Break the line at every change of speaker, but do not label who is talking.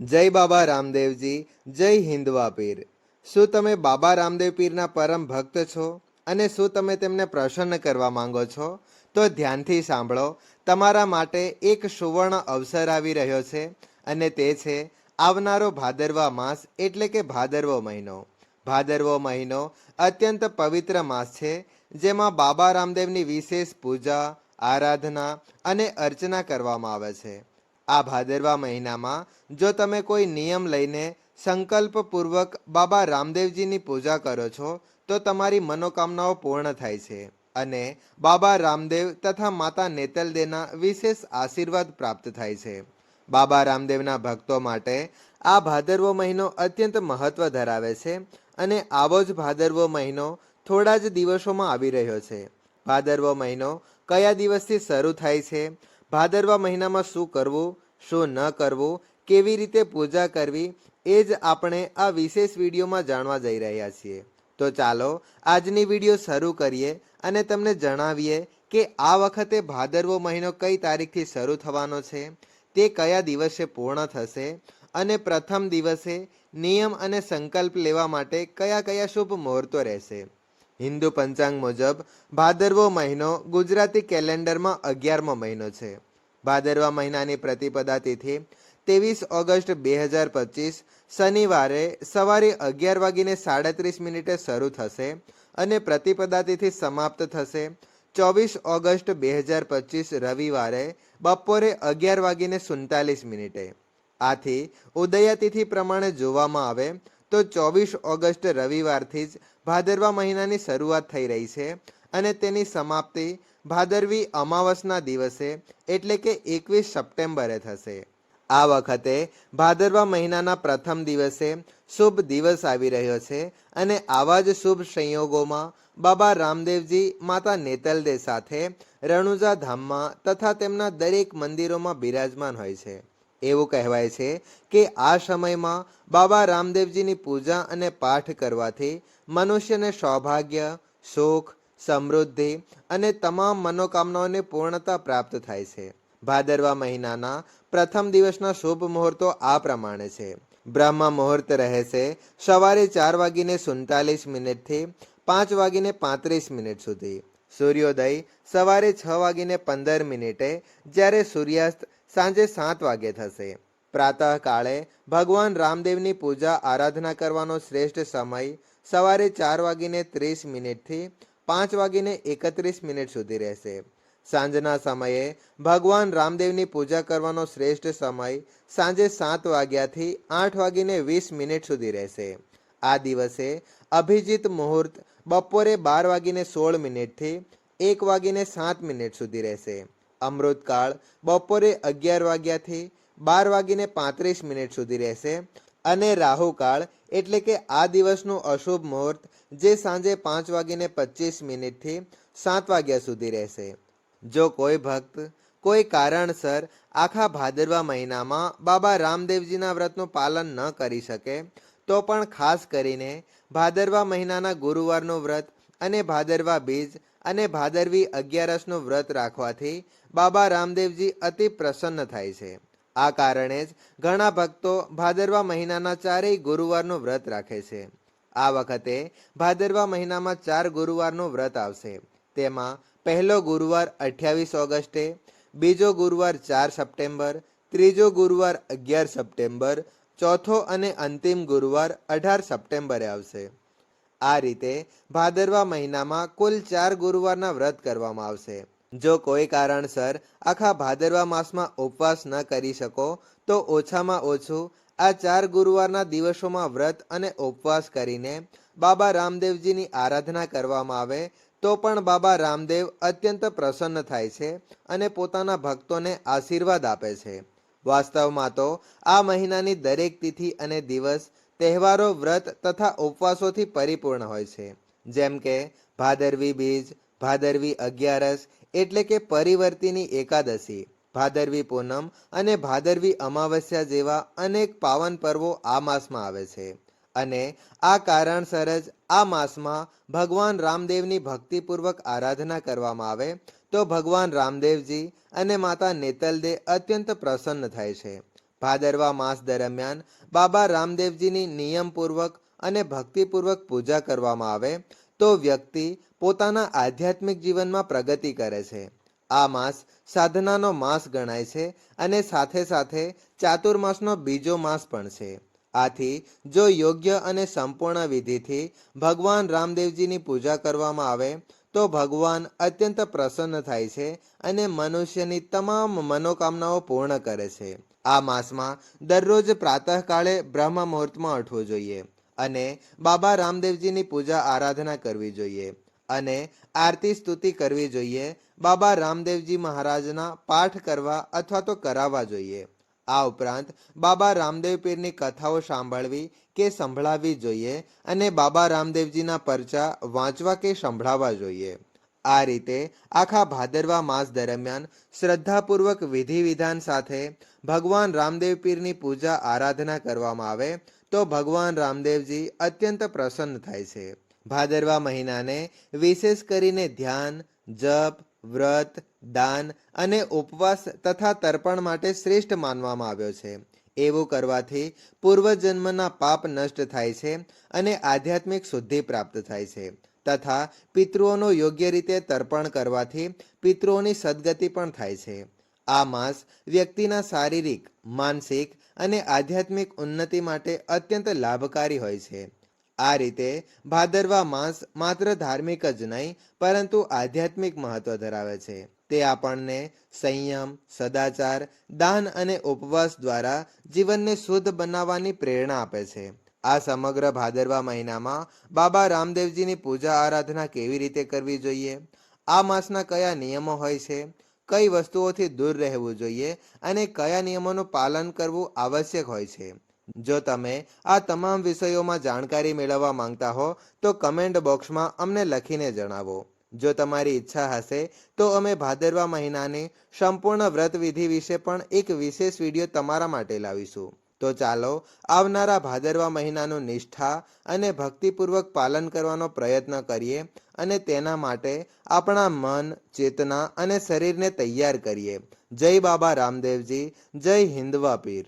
જય બાબા રામદેવજી, જય હિન્દવા પીર. શું તમે બાબા રામદેવ પીરના પરમ ભક્ત છો? અને શું તમે તેમને પ્રસન્ન કરવા માંગો છો? તો ધ્યાનથી સાંભળો, તમારા માટે એક સુવર્ણ અવસર આવી રહ્યો છે, અને તે છે આવનારો ભાદરવા માસ એટલે કે ભાદરવો મહિનો. ભાદરવો મહિનો અત્યંત પવિત્ર માસ છે, જેમાં બાબા રામદેવની વિશેષ પૂજા, આરાધના અને અર્ચના કરવામાં આવે છે. આ ભાદરવા મહિનામાં જો તમે કોઈ નિયમ લઈને સંકલ્પપૂર્વક બાબા રામદેવજીની પૂજા કરો છો, તો તમારી મનોકામનાઓ પૂર્ણ થાય છે અને બાબા રામદેવ તથા માતા નેતલદેના વિશેષ આશીર્વાદ પ્રાપ્ત થાય છે. બાબા રામદેવના ભક્તો માટે આ ભાદરવો મહિનો અત્યંત મહત્વ ધરાવે છે અને આવો જ ભાદરવો મહિનો થોડા જ દિવસોમાં આવી રહ્યો છે. ભાદરવો મહિનો કયા દિવસથી શરૂ થાય છે? ભાદરવા મહિનામાં શું કરવું, શું ન કરવું, કેવી રીતે પૂજા કરવી, એ જ આપણે આ વિશેષ વિડીયોમાં જાણવા જઈ રહ્યા છીએ. તો ચાલો, આજની વીડિયો શરૂ કરીએ અને તમને જણાવીએ કે આ વખતે ભાદરવો મહિનો કઈ તારીખથી શરૂ થવાનો છે, તે કયા દિવસે પૂર્ણ થશે અને પ્રથમ દિવસે નિયમ અને સંકલ્પ લેવા માટે કયા કયા શુભ મુહૂર્તો રહેશે. હિન્દુ પંચાંગ મુજબ, ભાદરવો મહિનો ગુજરાતી કેલેન્ડરમાં અગિયારમો મહિનો છે. ભાદરવા મહિનાની પ્રતિપદા તિથિ ત્રેવીસ ઓગસ્ટ બે હજાર પચીસ, શનિવારે સવારે અગિયાર વાગીને સાડત્રીસ મિનિટે શરૂ થશે અને પ્રતિપદા તિથિ સમાપ્ત થશે. ચોવીસ ઓગસ્ટ બે હજાર પચીસ રવિવારે બપોરે અગિયાર વાગીને સુડતાલીસ મિનિટે. આથી ઉદયાતિથિ પ્રમાણે જોવામાં આવે તો ચોવીસ ઓગસ્ટ રવિવારથી જ ભાદરવા મહિનાની શરૂઆત થઈ રહી છે. અને તેની સમાપ્તિ ભાદરવી અમાવસના દિવસે, એટલે કે એકવીસ સપ્ટેમ્બરે થશે. આ વખતે ભાદરવા મહિનાના પ્રથમ દિવસે શુભ દિવસ આવી રહ્યો છે અને આવા જ શુભ સંયોગોમાં બાબા રામદેવજી, માતા નેતલદે સાથે રણુજા ધામમાં તથા તેમના દરેક મંદિરોમાં બિરાજમાન હોય છે. એવું કહેવાય છે કે આ સમયમાં બાબા રામદેવજીની પૂજા અને પાઠ કરવાથી મનુષ્યને સૌભાગ્ય, સુખ સમૃદ્ધિ અને તમામ મનોકામનાઓને પૂર્ણતા પ્રાપ્ત થાય છે. ભાદરવા મહિનાના પ્રથમ દિવસના શુભ મુહૂર્તો આ પ્રમાણે છે. બ્રહ્મ મુહૂર્ત રહેશે સવારે ચાર વાગીને સુડતાલીસ મિનિટથી પાંચ વાગીને પાંત્રીસ મિનિટ સુધી. સૂર્યોદય સવારે છ વાગીને પંદર મિનિટે જ્યારે સૂર્યાસ્ત સાંજે સાત વાગે થશે. પ્રાતઃકાળે ભગવાન રામદેવની પૂજા આરાધના કરવાનો શ્રેષ્ઠ સમય સવારે ચાર વાગીને ત્રીસ મિનિટથી પાંચ વાગીને એકત્રીસ મિનિટ સુધી રહેશે. સાંજના સમયે ભગવાન રામદેવની પૂજા કરવાનો શ્રેષ્ઠ સમય સાંજે સાત વાગ્યાથી આઠ વાગીને વીસ મિનિટ સુધી રહેશે. આ દિવસે અભિજીત મુહૂર્ત બપોરે બાર વાગીને સોળ મિનિટથી એક વાગીને સાત મિનિટ સુધી રહેશે. અમૃતકાળ બપોરે અગિયાર વાગ્યાથી બાર વાગીને પાંત્રીસ મિનિટ સુધી રહેશે. અને રાહુકાળ એટલે કે આ દિવસનું અશુભ મુહૂર્ત જે સાંજે પાંચ વાગીને પચીસ મિનિટથી સાત વાગ્યા સુધી રહેશે. જો કોઈ ભક્ત, કોઈ કારણસર આખા ભાદરવા મહિનામાં બાબા રામદેવજીના વ્રતનું પાલન ન કરી શકે, તો પણ ખાસ કરીને ભાદરવા મહિનાના ગુરુવારનું વ્રત અને ભાદરવા બીજ અને ભાદરવી અગિયારસનું વ્રત રાખવાથી બાબા રામદેવજી અતિ પ્રસન્ન થાય છે. આ કારણે જ ઘણા ભક્તો ભાદરવા મહિનાના ચારેય ગુરુવારનું વ્રત રાખે છે. આ વખતે ભાદરવા મહિનામાં ચાર ગુરુવારનું વ્રત આવશે. તેમાં પહેલો ગુરુવાર અઠ્યાવીસ ઓગસ્ટે, બીજો ગુરુવાર ચાર સપ્ટેમ્બર, ત્રીજો ગુરુવાર અગિયાર સપ્ટેમ્બર, ચોથો અને અંતિમ ગુરુવાર અઢાર સપ્ટેમ્બરે આવશે. આ રીતે ભાદરવા મહિનામાં કુલ ચાર ગુરુવારના વ્રત કરવામાં આવશે. જો કોઈ કારણસર આખા ભાદરવા માસમાં ઉપવાસ ન કરી શકો, તો ઓછામાં ઓછું આ ચાર ગુરુવારના દિવસોમાં વ્રત અને ઉપવાસ કરીને બાબા રામદેવજીની આરાધના કરવામાં આવે, તો પણ બાબા રામદેવ અત્યંત પ્રસન્ન થાય છે અને પોતાના ભક્તોને આશીર્વાદ આપે છે. વાસ્તવમાં તો આ મહિનાની દરેક તિથિ અને દિવસ તહેવારો, વ્રત તથા ઉપવાસોથી પરિપૂર્ણ હોય છે. જેમ કે ભાદરવી બીજ, ભાદરવી અગિયારસ એટલે કે પરિવર્તિની એકાદશી, ભાદરવી પૂનમ અને ભાદરવી અમાવસ્યા જેવા અનેક પાવન પર્વો આ માસમાં આવે છે. અને આ કારણસર જ આ માસમાં ભગવાન રામદેવની ભક્તિપૂર્વક આરાધના કરવામાં આવે, તો ભગવાન રામદેવજી અને માતા નેતલદે અત્યંત પ્રસન્ન થાય છે. ભાદરવા માસ દરમિયાન બાબા રામદેવજીની નિયમપૂર્વક અને ભક્તિપૂર્વક પૂજા કરવામાં આવે તો વ્યક્તિ પોતાના આધ્યાત્મિક જીવનમાં પ્રગતિ કરે છે. આ માસ સાધનાનો માસ ગણાય છે અને સાથે સાથે ચાતુર્માસનો બીજો માસ પણ છે. આથી જો યોગ્ય અને સંપૂર્ણ વિધિથી ભગવાન રામદેવજીની પૂજા કરવામાં આવે, તો ભગવાન અત્યંત પ્રસન્ન થાય છે અને મનુષ્યની તમામ મનોકામનાઓ પૂર્ણ કરે છે. આ માસમાં દરરોજ પ્રાતઃકાળે બ્રહ્મ મુહૂર્તમાં ઉઠવું જોઈએ. અને બાબા રામદેવજીની પૂજા આરાધના કરવી જોઈએ અને આરતી સ્તુતિ કરવી જોઈએ. બાબા રામદેવજી મહારાજના પાઠ કરવા અથવા તો કરાવવા જોઈએ. આ ઉપરાંત બાબા રામદેવ પીરની કથાઓ સાંભળવી કે સંભળાવવી જોઈએ અને બાબા રામદેવજીના પરચા વાંચવા કે સંભળાવવા જોઈએ. આ રીતે આખા ભાદરવા માસ દરમિયાન શ્રદ્ધાપૂર્વક વિધિ વિધાન સાથે ભગવાન રામદેવ પીરની પૂજા આરાધના કરવામાં આવે તો ભગવાન રામદેવજી અત્યંત પ્રસન્ન થાય છે. ભાદરવા મહિનાને વિશેષ કરીને ધ્યાન, જપ, વ્રત, દાન અને ઉપવાસ તથા તર્પણ માટે શ્રેષ્ઠ માનવામાં આવ્યો છે. એવું કરવાથી પૂર્વજન્મના પાપ નષ્ટ થાય છે અને આધ્યાત્મિક શુદ્ધિ પ્રાપ્ત થાય છે. તથા પિતૃઓનો યોગ્ય રીતે તર્પણ કરવાથી પિતૃઓની સદગતિ પણ થાય છે. આ માસ વ્યક્તિના શારીરિક, માનસિક અને આધ્યાત્મિક ઉન્નતિ માટે અત્યંત લાભકારી હોય છે. આ રીતે ભાદરવા માસ માત્ર ધાર્મિક જ નહીં, પરંતુ આધ્યાત્મિક મહત્વ ધરાવે છે. તે આપણને સંયમ, સદાચાર, દાન અને ઉપવાસ દ્વારા જીવનને શુદ્ધ બનાવવાની પ્રેરણા આપે છે. આ સમગ્ર ભાદરવા મહિનામાં બાબા રામદેવજીની પૂજા આરાધના કેવી રીતે કરવી જોઈએ? આ માસના કયા નિયમો હોય છે? કઈ વસ્તુઓથી દૂર રહેવું જોઈએ અને કયા નિયમોનું પાલન કરવું આવશ્યક હોય છે. જો તમે આ તમામ વિષયોમાં જાણકારી મેળવવા માંગતા હો, તો કમેન્ટ બોક્સમાં અમને લખીને જણાવો. જો તમારી ઈચ્છા હશે, તો અમે ભાદરવા મહિનાની સંપૂર્ણ વ્રત વિધિ વિશે પણ એક વિશેષ વીડિયો તમારા માટે લાવીશું. તો ચાલો આવનારા ભાદરવા મહિનાનું નિષ્ઠા અને ભક્તિપૂર્વક પાલન કરવાનો પ્રયત્ન કરીએ અને તેના માટે આપણા મન, ચેતના અને શરીરને તૈયાર કરીએ. જય બાબા રામદેવજી, જય હિન્દવા પીર